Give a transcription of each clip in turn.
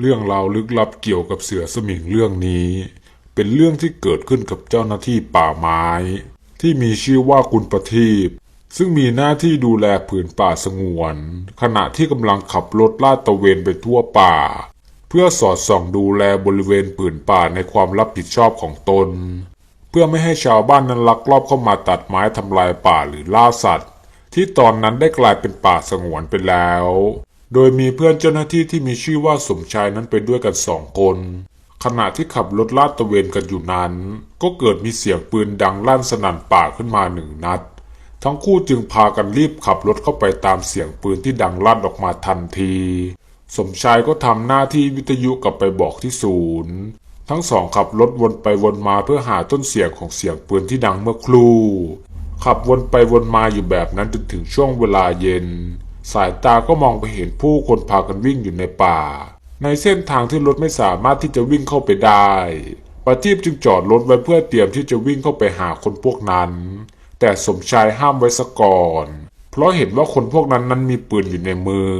เรื่องราวลึกลับเกี่ยวกับเสือสมิงเรื่องนี้ เป็นเรื่องที่เกิดขึ้นกับเจ้าหน้าที่ป่าไม้ ที่มีชื่อว่าคุณประทีปซึ่งมีหน้าที่ดูแลผืนป่าสงวน ขณะที่กำลังขับรถลาดตระเวนไปทั่วป่า เพื่อสอดส่องดูแลบริเวณผืนป่าในความรับผิดชอบของตน เพื่อไม่ให้ชาวบ้านนั้นลักลอบเข้ามาตัดไม้ทำลายป่าหรือล่าสัตว์ ที่ตอนนั้นได้กลายเป็นป่าสงวนไปแล้ว โดยมีเพื่อนเจ้าหน้าที่ที่มีชื่อว่าสมชายนั้นไปด้วยกันสองคน ขณะที่ขับรถลาดตระเวนกันอยู่นั้น ก็เกิดมีเสียงปืนดังลั่นสนั่นป่าขึ้นมาหนึ่งนัด ทั้งคู่จึงพากันรีบขับรถเข้าไปตามเสียงปืนที่ดังลั่นออกมาทันที สมชายก็ทำหน้าที่วิทยุกลับไปบอกที่ศูนย์ทั้งสองขับรถวนไปวนมาเพื่อหาต้นเสียงของเสียงปืนที่ดังเมื่อครู่ ขับวนไปวนมาอยู่แบบนั้นจนถึงช่วงเวลาเย็น สายตาก็มองไปเห็นผู้คนพากันวิ่งอยู่ในป่า ในเส้นทางที่รถไม่สามารถที่จะวิ่งเข้าไปได้ประทีปจึงจอดรถไว้เพื่อเตรียมที่จะวิ่งเข้าไปหาคนพวกนั้น แต่สมชายห้ามไว้ซะก่อน เพราะเห็นว่าคนพวกนั้นนั้นมีปืนอยู่ในมือ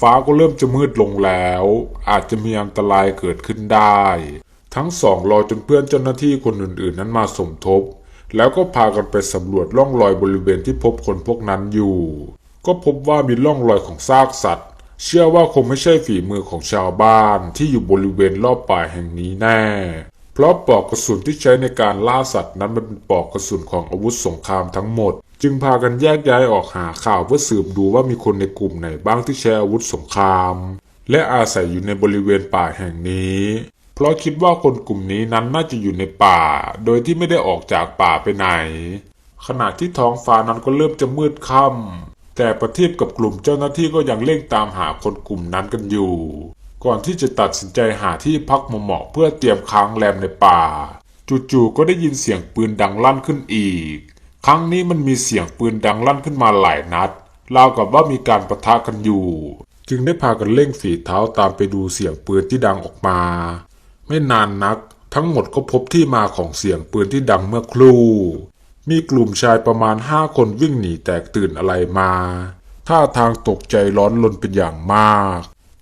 ฟ้าก็เริ่มจะมืดลงแล้ว อาจจะมีอันตรายเกิดขึ้นได้ ทั้งสองรอจนเพื่อนเจ้าหน้าที่คนอื่นๆ นั้นมาสมทบ แล้วก็พากันไปสำรวจร่องรอยบริเวณที่พบคนพวกนั้นอยู่ ก็พบว่ามีร่องรอยของซากสัตว์ เชื่อว่าคงไม่ใช่ฝีมือของชาวบ้านที่อยู่บริเวณรอบป่าแห่งนี้แน่ เพราะปลอกกระสุนที่ใช้ในการล่าสัตว์นั้นมันเป็นปลอกกระสุนของอาวุธสงครามทั้งหมด จึงพากันแยกย้ายออกหาข่าวเพื่อสืบดูว่ามีคนในกลุ่มไหนบ้างที่ใช้อาวุธสงคราม และอาศัยอยู่ในบริเวณป่าแห่งนี้เพราะคิดว่าคนกลุ่มนี้นั้นน่าจะอยู่ในป่า โดยที่ไม่ได้ออกจากป่าไปไหน ขณะที่ท้องฟ้านั้นก็เริ่มจะมืดค่ำ แต่ประทีปกับกลุ่มเจ้าหน้าที่ก็ยังเร่งตามหาคนกลุ่มนั้นกันอยู่ ก่อนที่จะตัดสินใจหาที่พักเหมาะเพื่อเตรียมค้างแรมในป่า จู่ๆก็ได้ยินเสียงปืนดังลั่นขึ้นอีก ครั้งนี้มันมีเสียงปืนดังลั่นขึ้นมาหลายนัดราวกับว่ามีการประทะกันอยู่ จึงได้พากันเร่งฝีเท้าตามไปดูเสียงปืนที่ดังออกมา ไม่นานนัก ทั้งหมดก็พบที่มาของเสียงปืนที่ดังเมื่อครู่ มีกลุ่มชายประมาณห้าคนวิ่งหนีแตกตื่นอะไรมาท่าทางตกใจร้อนรนเป็นอย่างมาก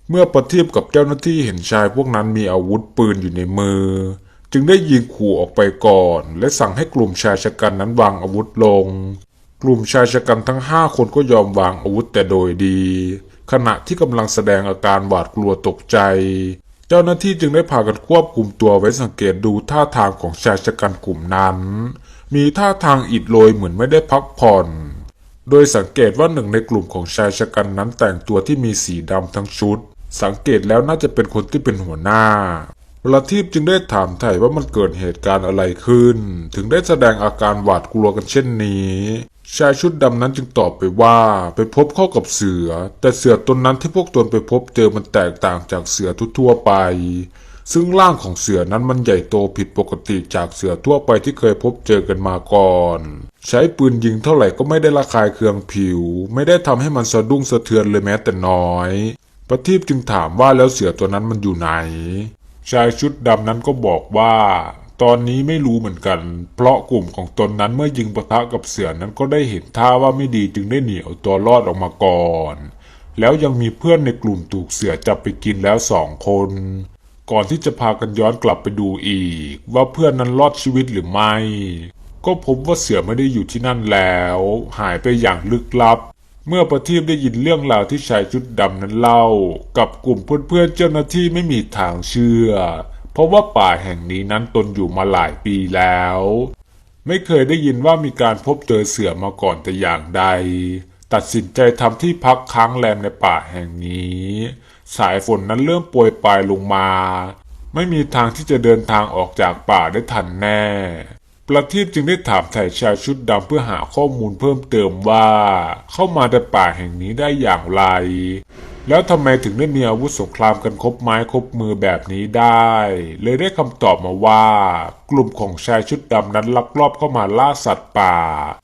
เมื่อประทีปกับเจ้าหน้าที่เห็นชายพวกนั้นมีอาวุธปืนอยู่ในมือ จึงได้ยิงขู่ออกไปก่อน และสั่งให้กลุ่มชายชะกันนั้นวางอาวุธลง กลุ่มชายชะกันทั้งห้าคนก็ยอมวางอาวุธแต่โดยดี ขณะที่กำลังแสดงอาการหวาดกลัวตกใจ เจ้าหน้าที่จึงได้พากันควบคุมตัวไว้สังเกตดูท่าทางของชายชะกันกลุ่มนั้น มีท่าทางอิดโรยเหมือนไม่ได้พักผ่อน โดยสังเกตว่าหนึ่งในกลุ่มของชายชะกันนั้นแต่งตัวที่มีสีดำทั้งชุด สังเกตแล้วน่าจะเป็นคนที่เป็นหัวหน้าประทีปจึงได้ถามไถ่ว่ามันเกิดเหตุการณ์อะไรขึ้น ถึงได้แสดงอาการหวาดกลัวกันเช่นนี้ ชายชุดดำนั้นจึงตอบไปว่าไปพบเข้ากับเสือ แต่เสือตนนั้นที่พวกตนไปพบเจอมันแตกต่างจากเสือทั่วไป ซึ่งร่างของเสือนั้นมันใหญ่โตผิดปกติจากเสือทั่วไปที่เคยพบเจอกันมาก่อน ใช้ปืนยิงเท่าไหร่ก็ไม่ได้ระคายเคืองผิว ไม่ได้ทำให้มันสะดุ้งสะเทือนเลยแม้แต่น้อย ประทีปจึงถามว่าแล้วเสือตัวนั้นมันอยู่ไหน ชายชุดดำนั้นก็บอกว่าตอนนี้ไม่รู้เหมือนกัน เพราะกลุ่มของตนนั้นเมื่อยิงปะทะกับเสือนั้นก็ได้เห็นท่าว่าไม่ดีจึงได้หนีเอาตัวรอดออกมาก่อน แล้วยังมีเพื่อนในกลุ่มถูกเสือจับไปกินแล้วสองคน ก่อนที่จะพากันย้อนกลับไปดูอีก ว่าเพื่อนนั้นรอดชีวิตหรือไม่ ก็พบว่าเสือไม่ได้อยู่ที่นั่นแล้ว หายไปอย่างลึกลับ เมื่อประทีปได้ยินเรื่องราวที่ชายชุดดำนั้นเล่า กับกลุ่มเพื่อนๆเจ้าหน้าที่ไม่มีทางเชื่อ เพราะว่าป่าแห่งนี้นั้นตนอยู่มาหลายปีแล้ว ไม่เคยได้ยินว่ามีการพบเจอเสือมาก่อนแต่อย่างใด ตัดสินใจทำที่พักค้างแรมในป่าแห่งนี้ สายฝนนั้นเริ่มโปรยปลายลงมา ไม่มีทางที่จะเดินทางออกจากป่าได้ทันแน่ ประทีปจึงได้ถามไถ่ชายชุดดำเพื่อหาข้อมูลเพิ่มเติมว่า เข้ามาในป่าแห่งนี้ได้อย่างไร แล้วทำไมถึงได้มีอาวุธสงครามกันครบไม้ครบมือแบบนี้ได้ เลยได้คำตอบมาว่า กลุ่มของชายชุดดำนั้นลักลอบเข้ามาล่าสัตว์ป่า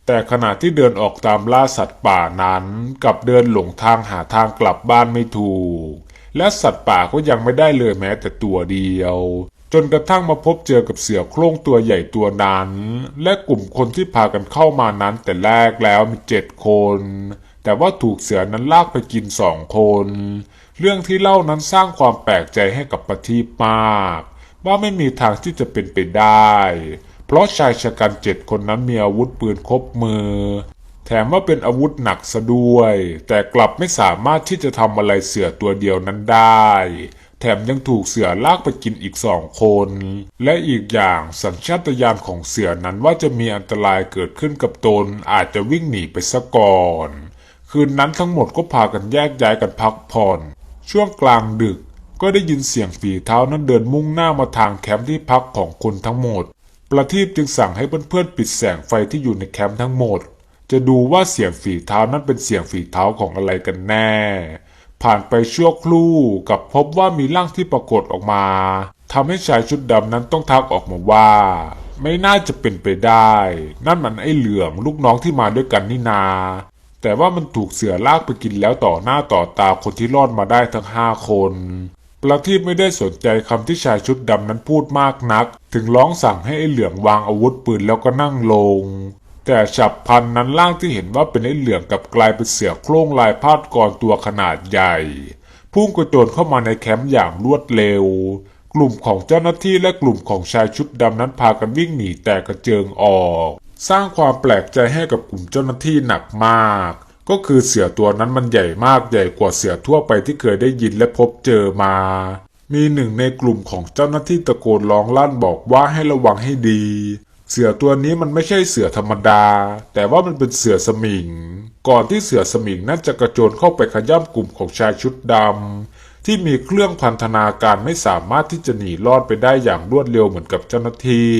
แต่ขณะที่เดินออกตามล่าสัตว์ป่านั้นกลับเดินหลงทางหาทางกลับบ้านไม่ถูก และสัตว์ป่าก็ยังไม่ได้เลยแม้แต่ตัวเดียว จนกระทั่งมาพบเจอกับเสือโคร่งตัวใหญ่ตัวนั้น และกลุ่มคนที่พากันเข้ามานั้นแต่แรกแล้วมีเจ็ดคน แต่ว่าถูกเสือนั้นลากไปกินสองคน เรื่องที่เล่านั้นสร้างความแปลกใจให้กับประทีปมาก ว่าไม่มีทางที่จะเป็นไปได้ เพราะชายชะกันเจ็ดคนนั้นมีอาวุธปืนครบมือ แถมว่าเป็นอาวุธหนักซะด้วย แต่กลับไม่สามารถที่จะทำอะไรเสือตัวเดียวนั้นได้ แถมยังถูกเสือลากไปกินอีกสองคน และอีกอย่างสัญชาตญาณของเสือนั้นว่าจะมีอันตรายเกิดขึ้นกับตนอาจจะวิ่งหนีไปซะก่อน คืนนั้นทั้งหมดก็พากันแยกย้ายกันพักผ่อน ช่วงกลางดึกก็ได้ยินเสียงฝีเท้านั้นเดินมุ่งหน้ามาทางแคมป์ที่พักของคนทั้งหมด ประทีปจึงสั่งให้เพื่อนๆปิดแสงไฟที่อยู่ในแคมป์ทั้งหมด จะดูว่าเสียงฝีเท้านั้นเป็นเสียงฝีเท้าของอะไรกันแน่ ผ่านไปชั่วครู่กับพบว่ามีร่างที่ปรากฏออกมาทำให้ชายชุดดำนั้นต้องทักออกมาว่า ไม่น่าจะเป็นไปได้ นั่นมันไอ้เหลืองลูกน้องที่มาด้วยกันนี่นา แต่ว่ามันถูกเสือลากไปกินแล้วต่อหน้าต่อตาคนที่รอดมาได้ทั้งห้าคนประทีปไม่ได้สนใจคำที่ชายชุดดำนั้นพูดมากนัก ถึงร้องสั่งให้ไอ้เหลืองวางอาวุธปืนแล้วก็นั่งลง แต่ฉับพลันนั้นร่างที่เห็นว่าเป็นไอ้เหลืองกับกลายเป็นเสือโคร่งลายพาดกรตัวขนาดใหญ่ พุ่งกระโจนเข้ามาในแคมป์อย่างรวดเร็ว กลุ่มของเจ้าหน้าที่และกลุ่มของชายชุดดำนั้นพากันวิ่งหนีแต่กระเจิงออก สร้างความแปลกใจให้กับกลุ่มเจ้าหน้าที่หนักมาก ก็คือเสือตัวนั้นมันใหญ่มากใหญ่กว่าเสือทั่วไปที่เคยได้ยินและพบเจอมา มีหนึ่งในกลุ่มของเจ้าหน้าที่ตะโกนร้องลั่นบอกว่าให้ระวังให้ดี เสือตัวนี้มันไม่ใช่เสือธรรมดา แต่ว่ามันเป็นเสือสมิง ก่อนที่เสือสมิงนั้นจะกระโจนเข้าไปขย้ำกลุ่มของชายชุดดำที่มีเครื่องพันธนาการไม่สามารถที่จะหนีรอดไปได้อย่างรวดเร็วเหมือนกับเจ้าหน้าที่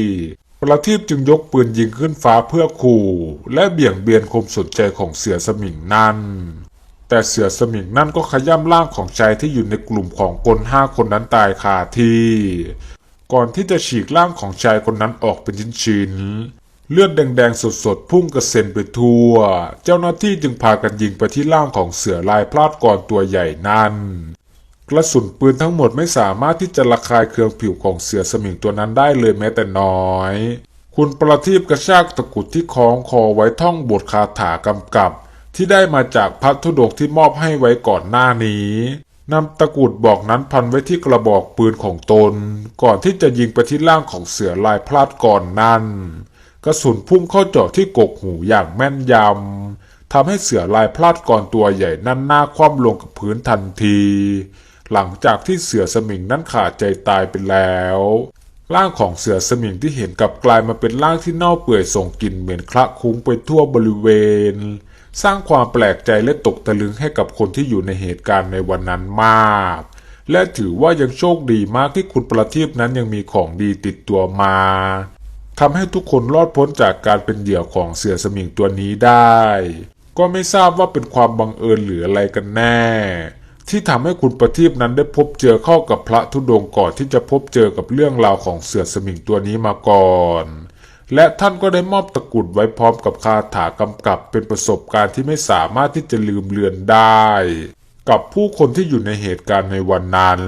ประทีปจึงยกปืนยิงขึ้นฟ้าเพื่อขู่ และเบี่ยงเบนความสนใจของเสือสมิงนั่น แต่เสือสมิงนั่นก็ขย้ำร่างของชายที่อยู่ในกลุ่มของคนห้าคนนั้นตายคาที่ ก่อนที่จะฉีกร่างของชายคนนั้นออกเป็นชิ้นๆ เลือดแดงๆสดๆ พุ่งกระเซ็นไปทั่ว เจ้าหน้าที่จึงพากันยิงไปที่ร่างของเสือลายพลาดก่อนตัวใหญ่นั่นกระสุนปืนทั้งหมดไม่สามารถที่จะระคายเคืองผิวของเสือสมิงตัวนั้นได้เลยแม้แต่น้อย คุณประทีปกระชากตะกุดที่คล้องคอไว้ท่องบทคาถากำกับ ที่ได้มาจากพระธุดงค์ที่มอบให้ไว้ก่อนหน้านี้ นำตะกุดบอกนั้นพันไว้ที่กระบอกปืนของตน ก่อนที่จะยิงไปที่ร่างของเสือลายพลาดก่อนนั่นกระสุนพุ่งเข้าเจาะที่กกหูอย่างแม่นยำทำให้เสือลายพลาดก่อนตัวใหญ่นั่นหน้าคว่ำลงกับพื้นทันที หลังจากที่เสือสมิงนั้นขาดใจตายไปแล้ว ร่างของเสือสมิงที่เห็นกลับกลายมาเป็นร่างที่เน่าเปื่อยส่งกลิ่นเหม็นคละคุ้งไปทั่วบริเวณ สร้างความแปลกใจและตกตะลึงให้กับคนที่อยู่ในเหตุการณ์ในวันนั้นมาก และถือว่ายังโชคดีมากที่คุณประทีปนั้นยังมีของดีติดตัวมาทำให้ทุกคนรอดพ้นจากการเป็นเหยื่อของเสือสมิงตัวนี้ได้ ก็ไม่ทราบว่าเป็นความบังเอิญหรืออะไรกันแน่ ที่ทำให้คุณประทีปนั้นได้พบเจอเข้ากับพระธุดงก่อนที่จะพบเจอกับเรื่องราวของเสือสมิงตัวนี้มาก่อน และท่านก็ได้มอบตะกรุดไว้พร้อมกับคาถากำกับเป็นประสบการณ์ที่ไม่สามารถที่จะลืมเลือนได้ กับผู้คนที่อยู่ในเหตุการณ์ในวันนั้น